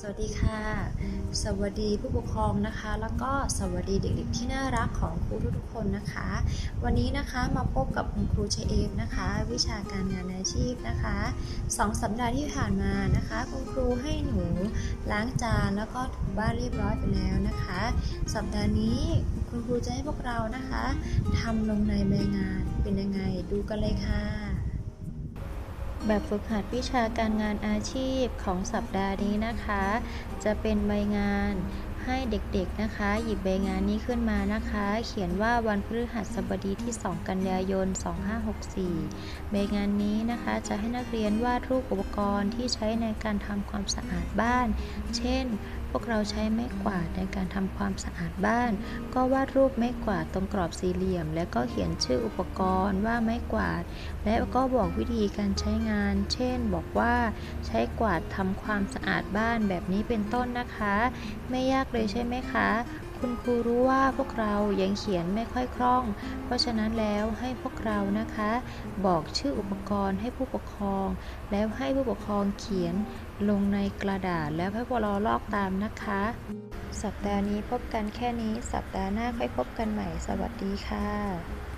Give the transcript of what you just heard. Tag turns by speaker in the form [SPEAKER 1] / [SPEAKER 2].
[SPEAKER 1] สวัสดีค่ะ สวัสดีผู้ปกครองนะคะ แล้วก็สวัสดีเด็กๆที่น่ารักของครูทุกๆคนนะคะ วันนี้นะคะมาพบกับคุณครูเชเอฟนะคะ วิชาการงานอาชีพนะคะสองสัปดาห์ที่ผ่านมานะคะ คุณครูให้หนูล้างจานแล้วก็ถูบ้านเรียบร้อยไปแล้วนะคะ สัปดาห์นี้คุณครูจะให้พวกเรานะคะทำลงในใบงานเป็นยังไงดูกันเลยค่ะ แบบฝึกหัดวิชาการงานอาชีพของสัปดาห์นี้นะคะ จะเป็นใบงาน ให้เด็กๆนะคะ หยิบใบงานนี้ขึ้นมานะคะ เขียนว่าวันพฤหัสบดีที่ 2 กันยายน 2564 ใบงานนี้นะคะจะให้นักเรียนวาดรูปอุปกรณ์ที่ใช้ในการทำความสะอาดบ้าน เช่น พวกเราใช้ไม้กวาดในการทำความสะอาดบ้าน ก็วาดรูปไม้กวาดตรงกรอบสี่เหลี่ยม แล้วก็เขียนชื่ออุปกรณ์ว่าไม้กวาด และก็บอกวิธีการใช้งาน เช่น บอกว่าใช้กวาดทำความสะอาดบ้านแบบนี้เป็นต้นนะคะ ไม่ยากเลยใช่ไหมคะ คุณครูรู้ว่าพวกเรายังเขียนไม่ค่อยคล่อง เพราะฉะนั้นแล้วให้พวกเรานะคะ บอกชื่ออุปกรณ์ให้ผู้ปกครอง แล้วให้ผู้ปกครองเขียนลงในกระดาษแล้วให้พวกเราลอกตามนะคะ สัปดาห์นี้พบกันแค่นี้ สัปดาห์หน้าค่อยพบกันใหม่ สวัสดีค่ะ